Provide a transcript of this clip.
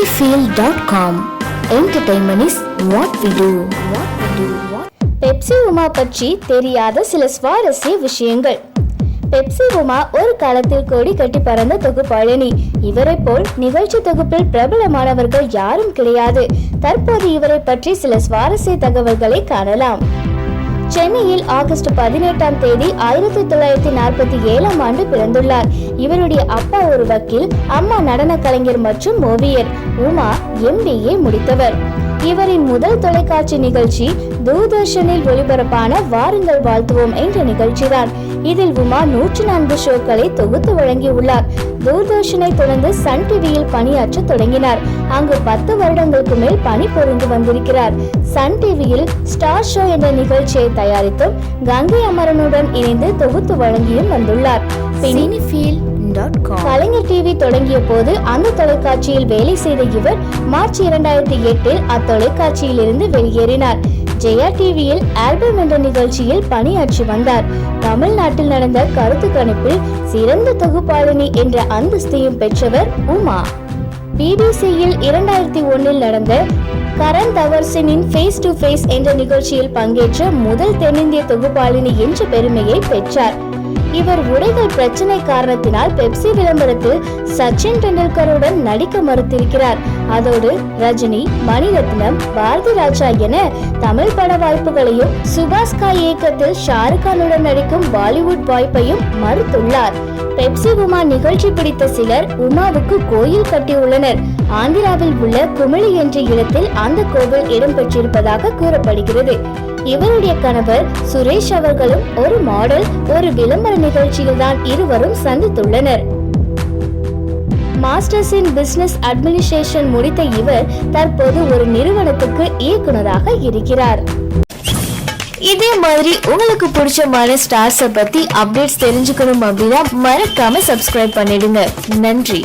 cinefield.com Entertainment is what we do. What we do. Pepsi Uma பற்றி தெரியாத சில சுவாரஸ்ய விஷயங்கள் பெப்சி உமா ஒரு காலத்தில் கொடி கட்டி பறந்த தொகுப்பாளினி இவரை போல் நிகழ்ச்சி தொகுப்பில் பிரபலமானவர்கள் யாரும் கிடையாது தற்போது இவரை பற்றி சில சுவாரஸ்ய தகவல்களை காணலாம் சென்னையில் ஆகஸ்ட் பதினெட்டாம் தேதி ஆயிரத்தி தொள்ளாயிரத்தி நாற்பத்தி ஏழாம் ஆண்டு பிறந்துள்ளார். இவருடைய அப்பா ஒரு வக்கீல் அம்மா நடன கலைஞர் மற்றும் ஓவியர். உமா எம்பிஏ முடித்தவர். இவரின் முதல் தொலைக்காட்சி நிகழ்ச்சி தூர்தர்ஷனில் ஒளிபரப்பான வாருங்கள் வாழ்த்துவோம் என்ற நிகழ்ச்சிதான். இதில் உமா நூற்றி நான்கு ஷோக்களை தொகுத்து வழங்கியுள்ளார். தூர்தர்ஷனை தொடர்ந்து சன் டிவியில் பணியாற்ற தொடங்கினார். அங்கு பத்து வருடங்களுக்கு மேல் பணி புரிந்து வந்திருக்கிறார். சன் டிவியில் ஸ்டார் ஷோ என்ற நிகழ்ச்சியை தயாரித்தும் கங்கை அமரனுடன் இணைந்து தொகுத்து வழங்கியும் வந்துள்ளார். கலைஞர் டிவி தொடங்கிய போது அந்த தொலைக்காட்சியில் வேலை செய்த இவர் மார்ச் இரண்டாயிரத்தி எட்டில் அத்தொலைக்காட்சியில் இருந்து வெளியேறினார். ஜெயா டிவியில் ஆல்பம் என்ற நிகழ்ச்சியில் பணியாற்றி வந்தார். தமிழ்நாட்டில் நடந்த கருத்து கணிப்பில் சிறந்த தொகுப்பாளினி என்ற அந்தஸ்தையும் பெற்றவர் உமா. பிபிசியில் இரண்டாயிரத்தி ஒன்னில் நடந்த கரண் தவர்சனின் ஃபேஸ் டு ஃபேஸ் என்ற நிகழ்ச்சியில் பங்கேற்ற முதல் தென்னிந்திய தொகுப்பாளினி என்ற பெருமையை பெற்றார். இவர் உடைகள் பிரச்சனை காரணத்தினால் பெப்சி விளம்பரத்தில் சச்சின் டெண்டுல்கருடன் நடிக்க மறுத்திருக்கிறார். அதோடு ரஜினி மணிரத்னம் பாரதி ராஜா என தமிழ் பட வாய்ப்புகளையும் சுபாஸ்கா இயக்கத்தில் ஷாருக் கானுடன் நடிக்கும் பாலிவுட் வாய்ப்பையும் மறுத்துள்ளார். பெப்சி உமா நிகழ்ச்சி பிடித்த சிலர் உமாவுக்கு கோயில் கட்டியுள்ளனர். ஆந்திராவில் உள்ள குமிழி என்ற இடத்தில் அந்த கோவில் இடம்பெற்றிருப்பதாக கூறப்படுகிறது. இவருடைய கணவர் சுரேஷ் அவர்களும் ஒரு மாடல் ஒரு விளம்பர நிகழ்ச்சியில் தான் இருவரும் சந்தித்துள்ளனர். மாஸ்டர்ஸ் இன் பிசினஸ் அட்மினிஸ்ட்ரேஷன் முடித்த இவர் தற்போது ஒரு நிறுவனத்துக்கு இயக்குனராக இருக்கிறார். இதே மாதிரி உங்களுக்கு பிடிச்சமான ஸ்டார்ஸை பத்தி அப்டேட்ஸ் தெரிஞ்சுக்கணும் அப்படின்னா மறக்காம சப்ஸ்கிரைப் பண்ணிடுங்க. நன்றி.